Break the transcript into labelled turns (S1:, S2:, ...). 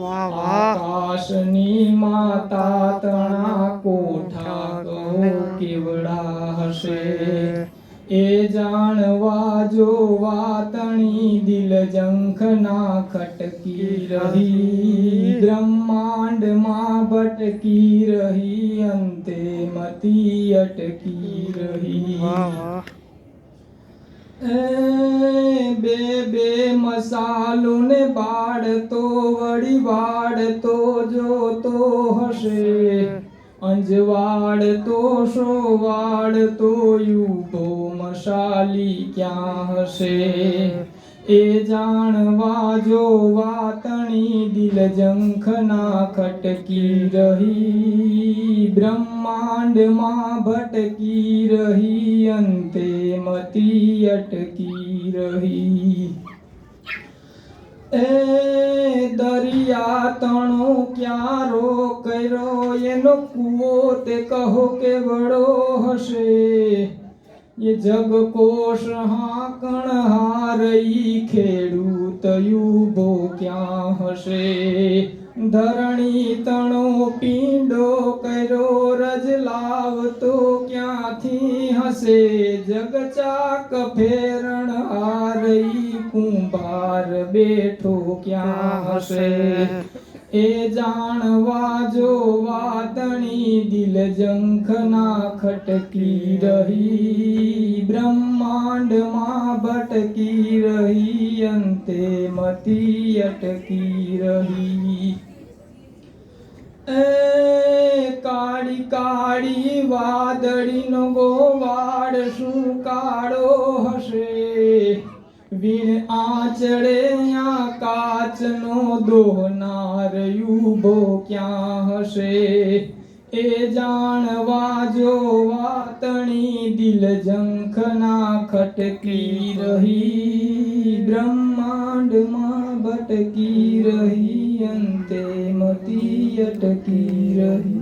S1: આકાશની માતા તણા કોઠા કહો કેવડા હશે. એ જાણવા જોવા તણી દિલ જંખના ખટકી રહી. બ્રહ્માંડમાં ભટકી રહી અંતે મતી અટકી રહી. મસાલો ને બાળતો વળી વાળતો જોતો હશે. અંજવાળતો શોવાળતો યુભો મશાલી ક્યાં હશે? એ જાણવા જોવા તણી દિલ જંખના ખટકી રહી. બ્રહ્માંડમાં ભટકી રહી, અંતે મતી અટકી રહી. એ દરિયા તણો ક્યારો કર્યો? એનો કૂવો તે કહો કે વડો હશે? એ જગકોશ હાકણ હારઈ ખેડૂત યુભો ક્યાં હશે? ધરણી તણો પીંડો કર્યો? રજ લાવતો ક્યાંથી હશે? જગ ચાક ફેરણ હારઈ કુંભાર બેઠો ક્યાં હશે? એ જાણવા જો વાતણી દિલ જંખના ખટકી રહી બ્રહ્માંડમાં ભટકી રહી અંતે મતી અટકી રહી એ વાદળી વાદળીનો ગોવાડ શું કાળો હશે? વીણ આંચળે આ કાચનો દોહનાર યુભો ક્યાં હશે? એ જાણવા જો વાતણી દિલ જંખના ખટકી રહી. બ્રહ્માંડમાં ભટકી રહી, અંતે મતી અટકી રહી.